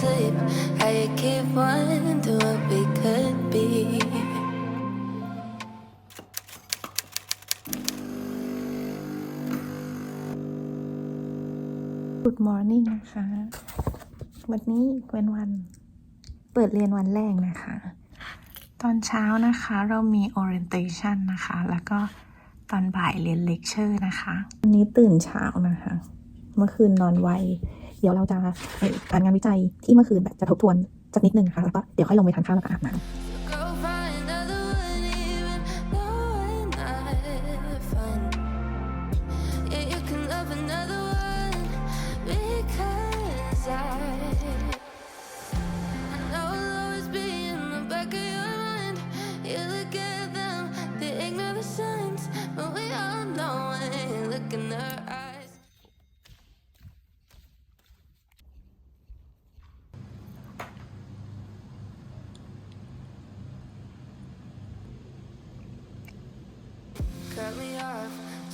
sleep. How you keep wanting to what we could be. Good morning นะคะ วันนี้เป็นวันเปิดเรียนวันแรกนะคะ ตอนเช้านะคะเรามี orientation นะคะ แล้วก็ตอนบ่ายเรียน lecture นะคะ วันนี้ตื่นเช้านะคะ เมื่อคืนนอนไว เดี๋ยวเราจะอ่านงานวิจัยที่เมื่อคืนแบบจะทบทวนสักนิดนึงนะคะแล้วก็เดี๋ยวค่อยลงไปทานข้าวแล้วก็อาบน้ำ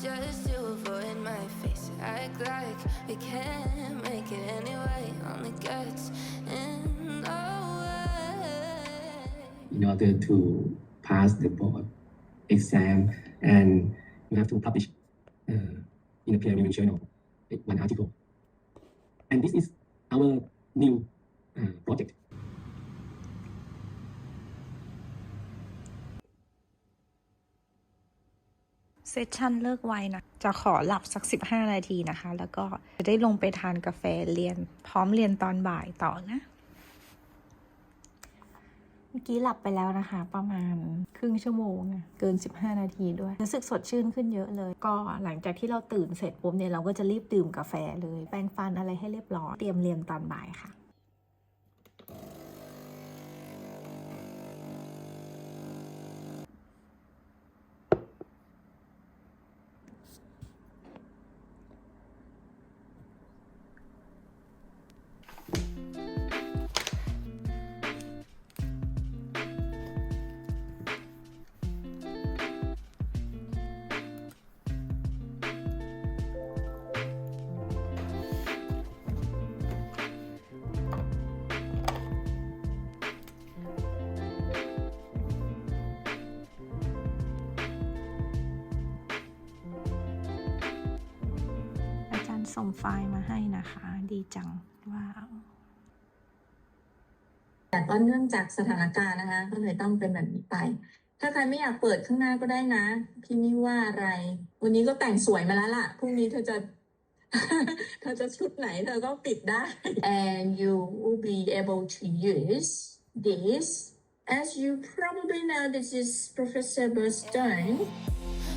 just my face. Act like we can't make it anyway. Only gets in the way. in order to pass the board exam and you have to publish uh, in a peer reviewed journal eh, one article and this is our new uh, project เซสชันเลิกไวนะ จะขอหลับสัก 15 นาทีนะคะ แล้วก็จะได้ลงไปทานกาแฟเรียน พร้อมเรียนตอนบ่ายต่อนะ เมื่อกี้หลับไปแล้วนะคะ ประมาณครึ่งชั่วโมงเกิน 15 นาทีด้วย รู้สึกสดชื่นขึ้นเยอะเลย ก็หลังจากที่เราตื่นเสร็จปุ๊บเนี่ยเราก็จะรีบดื่มกาแฟเลย แปรงฟันอะไรให้เรียบร้อย เตรียมเรียนตอนบ่ายค่ะ ส่งไฟล์มาให้นะคะ ดีจัง ว้าว แต่ก็เนื่องจากสถานการณ์นะคะ ก็เลยต้องเป็นแบบนี้ไป ถ้าใครไม่อยากเปิดข้างหน้าก็ได้นะ พี่นี่ว่าอะไร วันนี้ก็แต่งสวยมาแล้วล่ะ พรุ่งนี้เธอจะเธอจะชุดไหนเธอก็ปิดได้ and you will be able to use this as you probably know this is Professor Burstone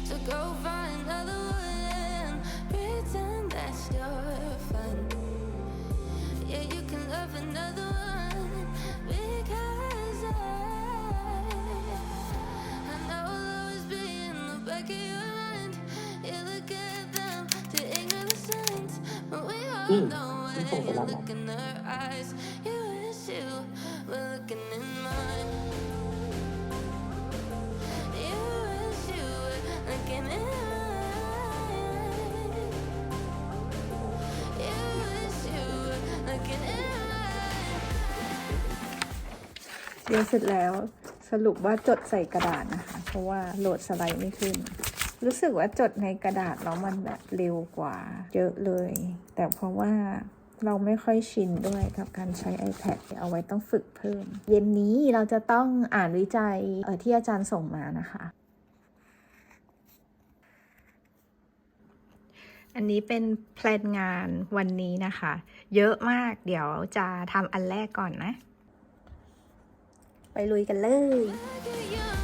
So go were looking in mine. You wish you were looking in mine. เรียนเสร็จแล้วสรุปว่าจดใส่กระดาษนะคะ เพราะว่าโหลดสไลด์ไม่ขึ้น รู้สึกว่าจดในกระดาษแล้วมันแบบเร็วกว่า เยอะเลย แต่เพราะว่าเราไม่ค่อยชินด้วยกับการใช้ iPad เอาไว้ต้องฝึกเพิ่ม เย็นนี้เราจะต้องอ่านวิจัยเอ่อที่อาจารย์ส่งมานะคะ อันนี้เป็นแพลนงานวันนี้นะคะ เยอะมากเดี๋ยวจะทำอันแรกก่อนนะ ไปลุยกันเลย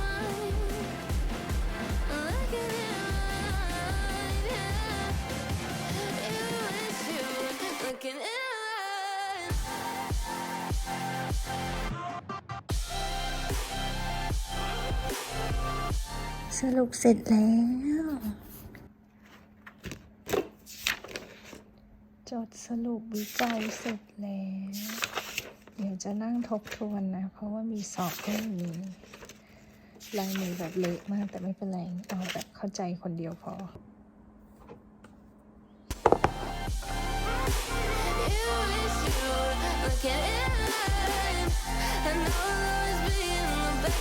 สรุปเสร็จแล้ว จดสรุปวิจัยเสร็จแล้ว เดี๋ยวจะนั่งทบทวนนะ เพราะว่ามีสอบพรุ่งนี้ลายมือแบบเละมากแต่ไม่เป็นไร เอาแบบเข้าใจคนเดียวพอ You wish you were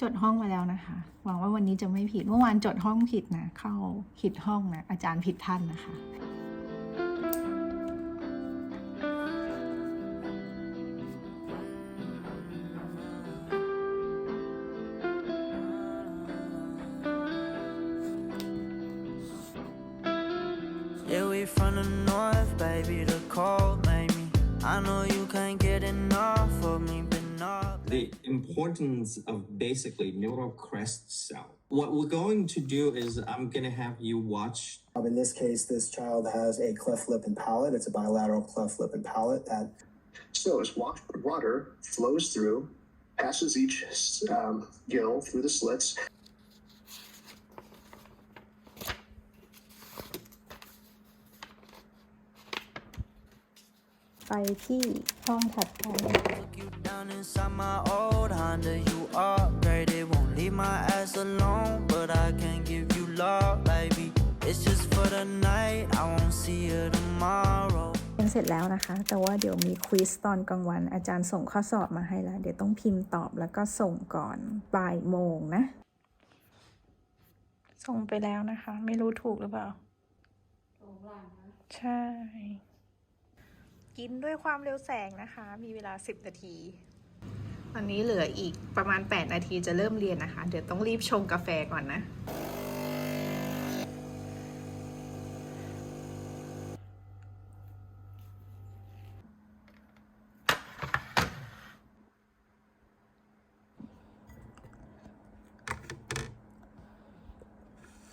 จดห้องมาแล้วนะคะ หวังว่าวันนี้จะไม่ผิด เมื่อวานจดห้องผิดนะ เข้าผิดห้องนะ อาจารย์ผิดท่านนะคะ Yeah, from the north, baby. The cold made me. I know you can't get enough of me, but not. the importance of basically neural crest cell. What we're going to do is I'm going to have you watch Um, in this case, this child has a cleft lip and palate. It's a bilateral cleft lip and palate that So as wa- water flows through, passes each um, gill through the slits, ไปที่ห้องถัดไป Took you down inside my old Honda. You upgraded, won't leave my ass alone, but I can't give you love, baby. It's just for the night. I won't see you tomorrow. เรียนเสร็จแล้วนะคะ แต่ว่าเดี๋ยวมีควิสตอนกลางวัน อาจารย์ส่งข้อสอบมาให้แล้ว เดี๋ยวต้องพิมพ์ตอบแล้วก็ส่งก่อนบ่ายโมงนะ ส่งไปแล้วนะคะ ไม่รู้ถูกหรือเปล่า ใช่ กินด้วยความเร็วแสงนะคะ มีเวลา 10 นาทีตอนนี้เหลืออีกประมาณ 8 นาทีจะเริ่มเรียนนะคะ เดี๋ยวต้องรีบชงกาแฟก่อนนะ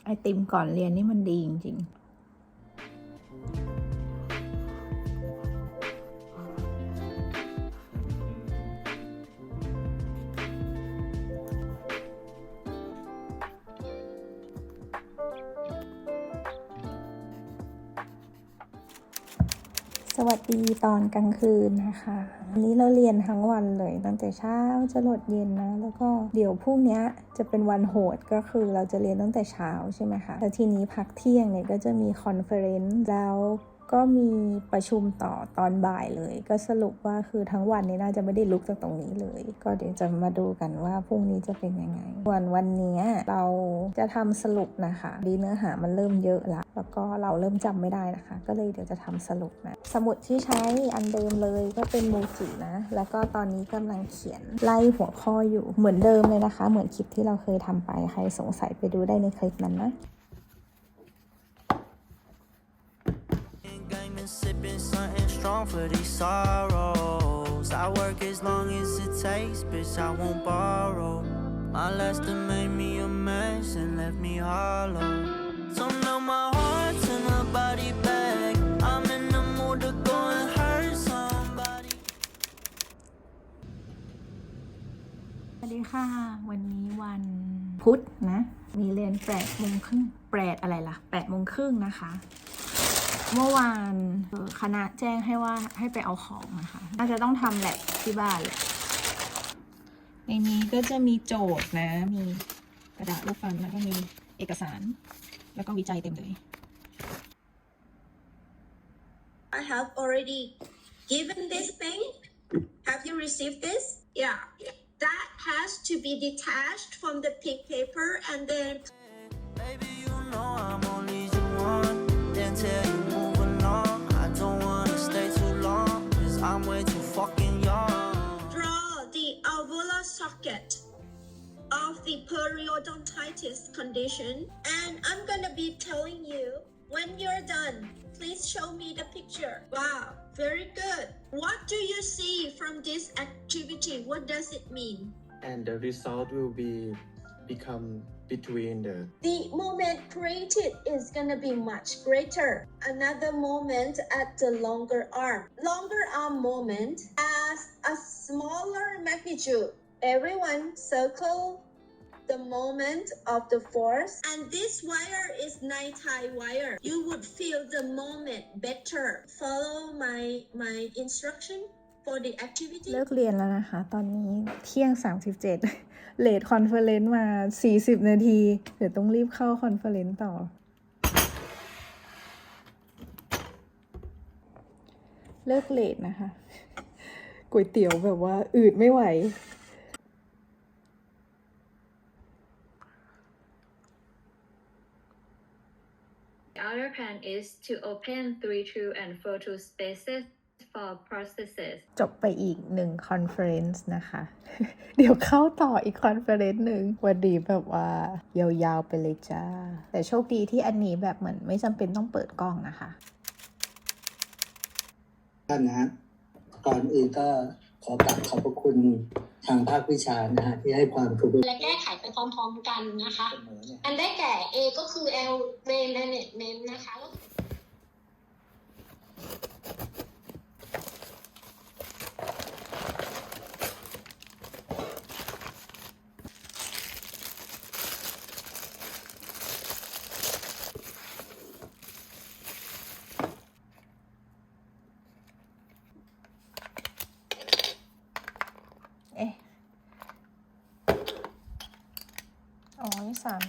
ไอติมก่อนเรียนนี่มันดีจริงๆ ปีตอนกลางคืนนะคะวันนี้เราเรียนทั้งวันเลยตั้งแต่เช้าจะหลดเย็นนะ แล้วก็เดี๋ยวพรุ่งนี้จะเป็นวันโหดก็คือเราจะเรียนตั้งแต่เช้าใช่ไหมคะแต่ทีนี้พักเที่ยงเนี่ยก็จะมีคอนเฟอเรนซ์แล้ว ก็มีประชุมต่อตอนบ่ายเลย ก็สรุปว่าคือทั้งวันนี้น่าจะไม่ได้ลุกจากตรงนี้เลย ก็เดี๋ยวจะมาดูกันว่าพรุ่งนี้จะเป็นยังไงวันวันนี้เราจะทำสรุปนะคะดีเนื้อหามันเริ่มเยอะละแล้วก็เราเริ่มจำไม่ได้นะคะ ก็เลยเดี๋ยวจะทำสรุปนะสมุดที่ใช้อันเดิมเลยก็เป็นโมจินะ แล้วก็ตอนนี้กำลังเขียนไล่หัวข้ออยู่เหมือนเดิมเลยนะคะ เหมือนคลิปที่เราเคยทำไปใครสงสัยไปดูได้ในคลิปนั้นนะ sipping something strong for these sorrows. I work as long as it takes, bitch. I won't borrow. My last made me a mess and left me hollow. So now my heart's in a body bag. I'm in the mood to go and hurt somebody. สวัสดีค่ะ วันนี้วันพุธนะ มีเรียนแปดโมงครึ่งแปดอะไรล่ะแปดโมงครึ่งนะคะ เมื่อวานเอ่อคณะแจ้งให้ว่าให้ไปเอาของนะคะน่าจะต้องทำแลบที่บ้านแหละในนี้ก็จะมีโจทย์นะ มีกระดาษรูปฟันแล้วก็มีเอกสาร แล้วก็วิจัยเต็มเลย I have already given this thing. Have you received this? Yeah. That has to be detached from the pink paper and then of the periodontitis condition. And I'm gonna be telling you when you're done please show me the picture. Wow, very good. What do you see from this activity? What does it mean? and the result will be become between the The moment created is gonna be much greater. Another moment at the longer arm. Longer arm moment has a smaller magnitude. Everyone circle the moment of the force and this wire is night tie wire you would feel the moment better follow my my instruction for the activity เลิกเรียนแล้วนะคะ ตอนนี้เที่ยง 37 เลดคอนเฟอเรนซ์มา 40 นาที เดี๋ยวต้องรีบเข้าคอนเฟอเรนซ์ต่อ เลิกเลดนะคะก๋วยเตี๋ยวแบบว่าอืดไม่ไหว plan is to open three true and four true spaces for processes. จบไปอีกหนึ่งคอนเฟอเรนซ์นะคะ เดี๋ยวเข้าต่ออีกคอนเฟอเรนซ์หนึ่งวันนี้แบบว่า ยาวๆไปเลยจ้า แต่โชคดีที่อันนี้แบบเหมือนไม่จำเป็นต้องเปิดกล้องนะคะท่านนะฮะก่อนอื่นก็ขอกราบขอบพระคุณ ทางภาควิชานะฮะที่ให้ความรู้และแก้ไขไปพร้อมๆกันนะคะเสมอเนี่ยอันได้แก่ A ก็คือ L Way Management นะคะ نعم،